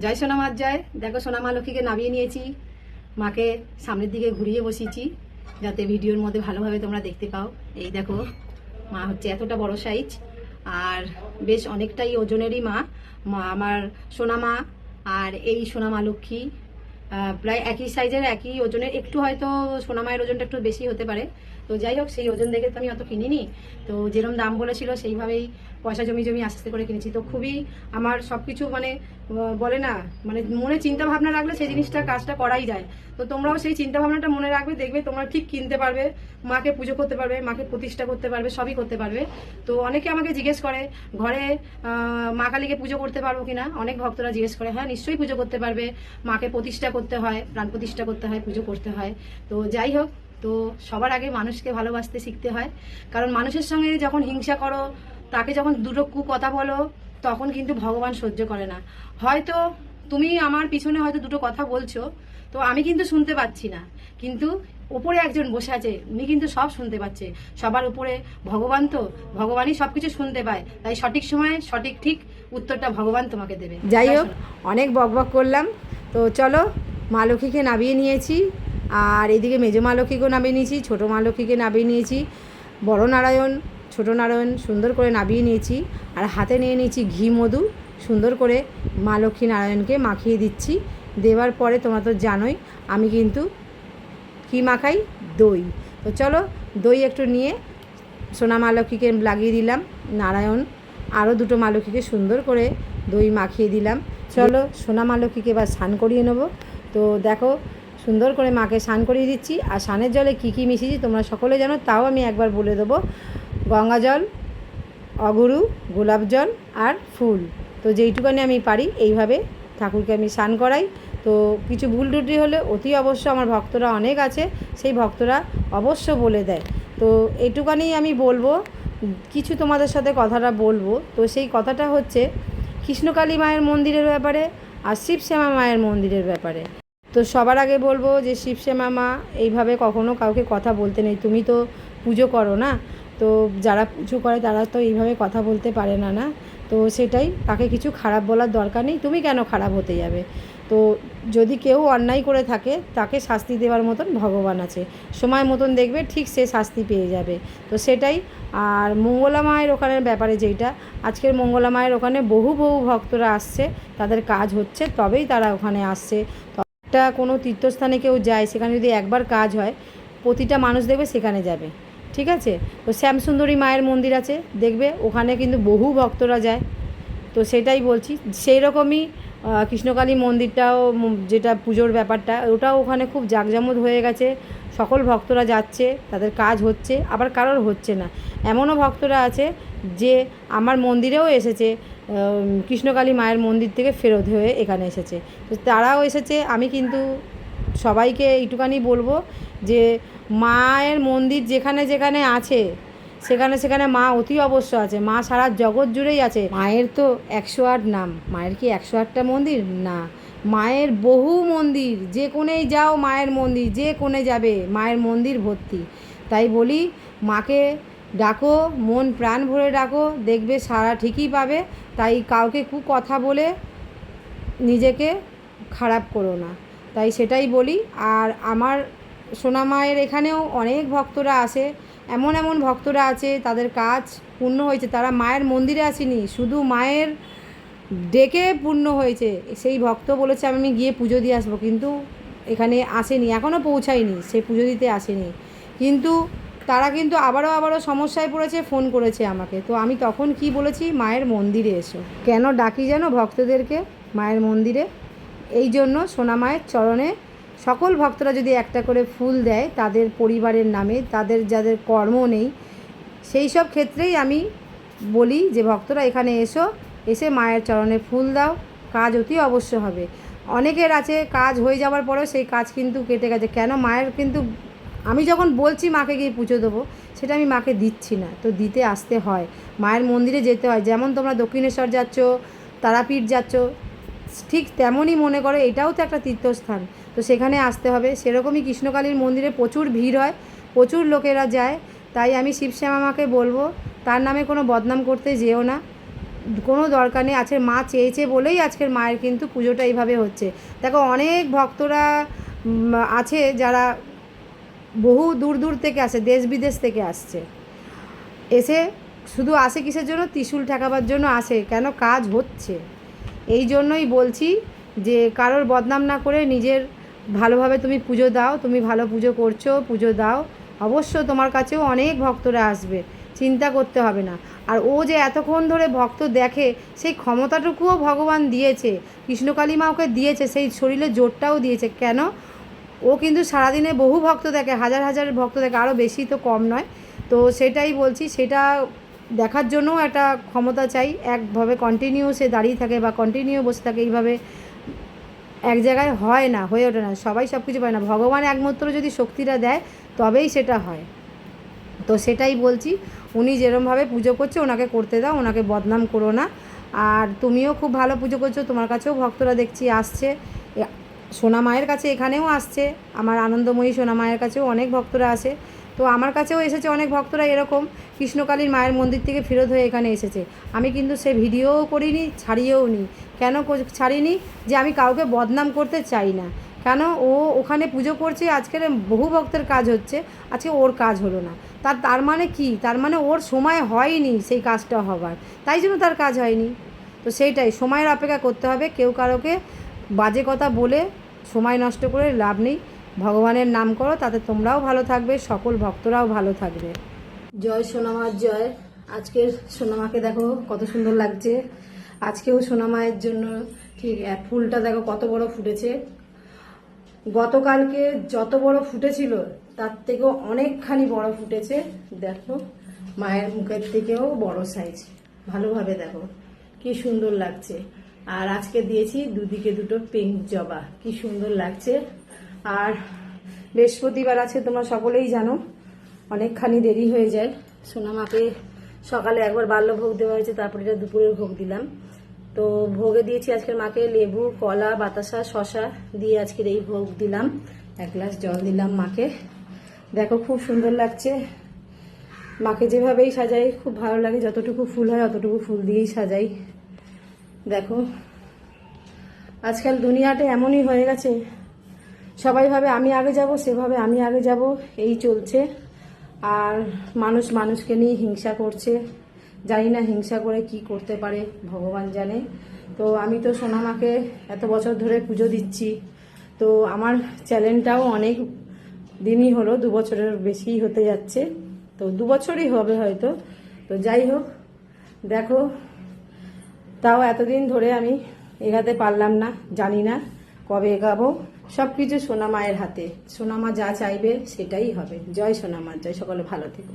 জয় সোনা মার জয়। দেখো সোনা মা লক্ষ্মীকে নামিয়ে নিয়েছি। মাকে সামনের দিকে ঘুরিয়ে বসিয়েছি, যাতে ভিডিওর মধ্যে ভালোভাবে তোমরা দেখতে পাও। এই দেখো, মা হচ্ছে এতটা বড় সাইজ আর বেশ অনেকটাই ওজনেরই মা। আমার সোনা মা আর এই সোনা মা লক্ষ্মী প্রায় একই সাইজের একই ওজনের। একটু হয়তো সোনা মায়ের ওজনটা একটু বেশি হতে পারে। তো যাই হোক, সেই ওজন দেখে তো আমি অত কিনিনি। তো যেরকম দাম বলেছিল, সেইভাবেই পয়সা জমি জমি আস্তে আস্তে করে কিনেছি। তো খুবই আমার সব কিছু মানে বলে না মানে মনে চিন্তা ভাবনা রাখলে সেই জিনিসটা কাজটা করাই যায়। তো তোমরাও সেই চিন্তা ভাবনাটা মনে রাখবে, দেখবে তোমরা ঠিক কিনতে পারবে, মাকে পুজো করতে পারবে, মাকে প্রতিষ্ঠা করতে পারবে, সবই করতে পারবে। তো অনেকে আমাকে জিজ্ঞেস করে, ঘরে মা কালীকে পুজো করতে পারব কিনা? অনেক ভক্তরা জিজ্ঞেস করে হ্যাঁ নিশ্চয়ই পুজো করতে পারবে। মাকে প্রতিষ্ঠা করতে হয়, প্রাণ প্রতিষ্ঠা করতে হয়, পুজো করতে হয়। তো যাই হোক, তো সবার আগে মানুষকে ভালোবাসতে শিখতে হয়। কারণ মানুষের সঙ্গে যখন হিংসা করো, তাকে যখন দুটো কু কথা বলো তখন কিন্তু ভগবান সহ্য করে না। হয়তো তুমি আমার পিছনে হয়তো দুটো কথা বলছো তো আমি কিন্তু শুনতে পাচ্ছি না। কিন্তু উপরে একজন বসে আছে উনি কিন্তু সব শুনতে পাচ্ছে। সবার উপরে ভগবান তো ভগবানই সবকিছু শুনতে পায়। তাই সঠিক সময়ে সঠিক ঠিক উত্তরটা ভগবান তোমাকে দেবে। যাই হোক অনেক বকবক করলাম। তো চলো মা লক্ষ্মীকে নামিয়ে নিয়েছি। আর এদিকে মেজো মা লক্ষ্মীকেও নামিয়ে নিয়েছি ছোটো মা লক্ষ্মীকে নামিয়ে নিয়েছি। বড় নারায়ণ ছোট নারায়ণ সুন্দর করে নামিয়ে নিয়েছি আর হাতে নিয়ে নিয়েছি ঘি মধু, সুন্দর করে মা লক্ষ্মী নারায়ণকে মাখিয়ে দিচ্ছি। দেওয়ার পরে তোমরা তো জানোই, আমি কিন্তু কী মাখাই? দই। তো চলো দই একটু নিয়ে সোনা মা লক্ষ্মীকে লাগিয়ে দিলাম, নারায়ণ আরও দুটো মা লক্ষ্মীকে সুন্দর করে দই মাখিয়ে দিলাম। চলো সোনা মা লক্ষ্মীকে এবার স্নান করিয়ে নেব। তো দেখো সুন্দর করে মাকে স্নান করিয়ে দিচ্ছি। আর স্নানের জলে কী কী মিশিয়েছি তোমরা সকলে জানো, তাও আমি একবার বলে দেবো। গঙ্গা জল, অগুরু, গোলাপ জল আর ফুল। তো যেইটুকানি আমি পারি, এইভাবে ঠাকুরকে আমি স্নান করাই। তো কিছু ভুল টুটি হলে অতি অবশ্য আমার ভক্তরা অনেক আছে, সেই ভক্তরা অবশ্য বলে দেয়। তো এইটুকানি আমি বলব, কিছু তোমাদের সাথে কথাটা বলব। তো সেই কথাটা হচ্ছে, কৃষ্ণকালী মায়ের মন্দিরের ব্যাপারে আর শিবশ্যামা মায়ের মন্দিরের ব্যাপারে। তো সবার আগে বলব যে শিবশ্যামা মা এইভাবে কখনো কাউকে কথা বলতে নেই। তুমি তো পুজো করো না। তো যারা পুজো করে তারা তো এইভাবে কথা বলতে পারে না না? তো সেটাই, তাকে কিছু খারাপ বলার দরকার নেই। তুমি কেন খারাপ হতে যাবে? তো যদি কেউ অন্যায় করে থাকে, তাকে শাস্তি দেওয়ার মতন ভগবান আছে। সময় মতন দেখবে, ঠিক সে শাস্তি পেয়ে যাবে। তো সেটাই। আর মঙ্গলা মায়ের ওখানের ব্যাপারে যেইটা, আজকের মঙ্গলা মায়ের ওখানে বহু বহু ভক্তরা আসছে। তাদের কাজ হচ্ছে, তবেই তারা ওখানে আসছে। একটা কোনো তীর্থস্থানে কেউ যায়, সেখানে যদি একবার কাজ হয়, প্রতিটা মানুষ দেখবে সেখানে যাবে। ঠিক আছে? তো শ্যামসুন্দরী মায়ের মন্দির আছে, দেখবে? ওখানে কিন্তু বহু ভক্তরা যায়। তো সেটাই বলছি সেই রকমই কৃষ্ণকালী মন্দিরটাও যেটা পুজোর ব্যাপারটা, ওটাও ওখানে খুব জাঁকজমক হয়ে গেছে। সকল ভক্তরা যাচ্ছে, তাদের কাজ হচ্ছে, আবার কারোর হচ্ছে না। এমনও ভক্তরা আছে যে, আমার মন্দিরেও এসেছে কৃষ্ণকালী মায়ের মন্দির থেকে ফেরত হয়ে এখানে এসেছে। তো তারাও এসেছে, আমি কিন্তু সবাইকে এইটুকানি বলব যে মায়ের মন্দির যেখানে যেখানে আছে, সেখানে সেখানে মা অতি অবশ্য আছে, মা সারা জগৎ জুড়েই আছে। মায়ের তো একশো আট নাম, মায়ের কি একশো আটটা মন্দির? না। মায়ের বহু মন্দির, যে কোণেই যাও মায়ের মন্দির, যে কোণে যাবে মায়ের মন্দির ভর্তি। তাই বলি, মাকে ডাকো, মন প্রাণ ভরে ডাকো, দেখবে সারা ঠিকই পাবে, তাই কাউকে কু কথা বলে নিজেকে খারাপ করো না। তাই সেটাই বলি। আর আমার সোনা মায়ের এখানেও অনেক ভক্তরা আসে। এমন এমন ভক্তরা আছে, তাদের কাজ পূর্ণ হয়েছে। তারা মায়ের মন্দিরে আসেনি, শুধু মায়ের ডেকে পূর্ণ হয়েছে। সেই ভক্ত বলেছে, আমি গিয়ে পুজো দিয়ে আসব। কিন্তু এখানে আসেনি এখনও পৌঁছায়নি, সে পুজো দিতে আসেনি। কিন্তু তারা কিন্তু আবারও আবারও সমস্যায় পড়েছে, ফোন করেছে আমাকে। তো আমি তখন কি বলেছি, মায়ের মন্দিরে এসো। কেন ডাকি যেন ভক্তদেরকে মায়ের মন্দিরে? এই জন্য সোনা মায়ের চরণে সকল ভক্তরা যদি একটা করে ফুল দেয় তাদের পরিবারের নামে, তাদের যাদের কর্ম নেই, সেই সব ক্ষেত্রেই আমি বলি যে ভক্তরা এখানে এসো, এসে মায়ের চরণে ফুল দাও, কাজ অতি অবশ্য হবে। অনেকের আছে কাজ হয়ে যাওয়ার পরেও সেই কাজ কিন্তু কেটে গেছে। কেন? মায়ের কিন্তু, আমি যখন বলছি মাকে গিয়ে পুজো দেবো, সেটা আমি মাকে দিচ্ছি না। তো দিতে আসতে হয়। মায়ের মন্দিরে যেতে হয়। যেমন তোমরা দক্ষিণেশ্বর যাচ্ছ, তারাপীঠ যাচ্ছ ঠিক তেমনই মনে করো, এটাও তো একটা তীর্থস্থান। তো সেখানে আসতে হবে। সেরকমই কৃষ্ণকালীর মন্দিরে প্রচুর ভিড় হয়, প্রচুর লোকেরা যায়। তাই আমি শিবশ্যামা মাকে বলব, তার নামে কোনো বদনাম করতে যেও না। কোনো দরকার নেই, আজকের মা চেয়েছে বলেই আজকের মায়ের কিন্তু পুজোটা এইভাবে হচ্ছে। দেখো, অনেক ভক্তরা আছে যারা বহু দূর দূর থেকে আসে, দেশ বিদেশ থেকে আসছে। এসে শুধু আসে কিসের জন্য? ত্রিশুল ঠেকাবার জন্য আসে। কেন? কাজ হচ্ছে। এই জন্যই বলছি যে কারোর বদনাম না করে নিজের ভালোভাবে তুমি পুজো দাও, তুমি ভালো পুজো করছ, পুজো দাও। অবশ্য তোমার কাছেও অনেক ভক্তরা আসবে, চিন্তা করতে হবে না। আর ও যে এতক্ষণ ধরে ভক্ত দেখে, সেই ক্ষমতাটুকুও ভগবান দিয়েছে, কৃষ্ণকালী মা ওকে দিয়েছে, সেই শরীরে জোরটাও দিয়েছে। কেন? ও কিন্তু সারাদিনে বহু ভক্ত দেখে, হাজার হাজার ভক্ত দেখে আরও বেশি তো কম নয়। তো সেটাই বলছি, সেটা দেখার জন্যও একটা ক্ষমতা চাই, একভাবে কন্টিনিউ সে দাঁড়িয়ে থাকে বা কন্টিনিউ বসে থাকে, এইভাবে এক জায়গায় হয় না, হয়ে ওঠে না, সবাই সব কিছু পায় না। ভগবান একমাত্র যদি শক্তিটা দেয়, তবেই সেটা হয়। তো সেটাই বলছি, উনি যেরমভাবে পুজো করছে, ওনাকে করতে দাও, ওনাকে বদনাম করো না। আর তুমিও খুব ভালো পুজো করছ, তোমার কাছেও ভক্তরা দেখছি আসছে। সোনা মায়ের কাছে এখানেও আসছে, আমার আনন্দময়ী সোনা মায়ের কাছেও অনেক ভক্তরা আসে। তো আমার কাছেও এসেছে, অনেক ভক্তরা এরকম কৃষ্ণকালীর মায়ের মন্দির থেকে ফেরত হয়ে এখানে এসেছে। আমি কিন্তু সে ভিডিওও করিনি, ছাড়িয়েও নি। কেন ছাড়িনি? যে আমি কাউকে বদনাম করতে চাই না। কেন? ও ওখানে পুজো করছে, আজকের বহু ভক্তের কাজ হচ্ছে, আজকে ওর কাজ হলো না। তার তার মানে কি? তার মানে ওর সময় হয়নি সেই কাজটা হবার। তাই জন্য তার কাজ হয়নি। তো সেইটাই, সময়ের অপেক্ষা করতে হবে। কেউ কারোকে বাজে কথা বলে সময় নষ্ট করে লাভ নেই। ভগবানের নাম করো, তাতে তোমরাও ভালো থাকবে, সকল ভক্তরাও ভালো থাকবে। জয় সোনামার জয়। আজকের সোনামাকে দেখো, কত সুন্দর লাগছে। আজকেও সোনামায়ের জন্য ঠিক ফুলটা দেখো, কত বড় ফুটেছে। গতকালকে যত বড় ফুটেছিল, তার থেকেও অনেকখানি বড় ফুটেছে। দেখো, মায়ের মুখের থেকেও বড় সাইজ ভালোভাবে দেখো, কি সুন্দর লাগছে। আর আজকে দিয়েছি দুদিকে দুটো পিঙ্ক জবা। কি সুন্দর লাগছে। আর বৃহস্পতিবার আছে, তোমরা সকলেই জানো। অনেকখানি দেরি হয়ে যায়। সোনামাকে সকালে একবার বাল্যভোগ দেওয়া হয়েছে, তারপরে এটা দুপুরের ভোগ দিলাম। তো ভোগে দিয়েছি আজকের মাকে লেবু, কলা, বাতাসা, শশা দিয়ে আজকের এই ভোগ দিলাম। এক গ্লাস জল দিলাম মাকে। দেখো খুব সুন্দর লাগছে। মাকে যেভাবেই সাজাই, খুব ভালো লাগে। যতটুকু ফুল হয়, অতটুকু ফুল দিয়েই সাজাই। দেখো, আজকাল দুনিয়াটা এমনই হয়ে গেছে। সবাই ভাবে আমি আগে যাব সেভাবে আমি আগে যাব, এই চলছে। আর মানুষ মানুষকে নিয়ে হিংসা করছে। জানি না হিংসা করে কি করতে পারে, ভগবান জানে। তো আমি তো সোনামাকে এত বছর ধরে পুজো দিচ্ছি। তো আমার চ্যানেলটাও অনেক দিনই হলো, দু বছরের বেশিই হতে যাচ্ছে। তো দু বছরই হবে হয়তো। তো যাই হোক, দেখো, তাও এতদিন ধরে আমি এগাতে পারলাম না, জানি না কবে এগাবো। সব কিছু সোনামায়ের হাতে। সোনামা যা চাইবে সেটাই হবে। জয় সোনামা, জয় সকলে ভালো থেকো।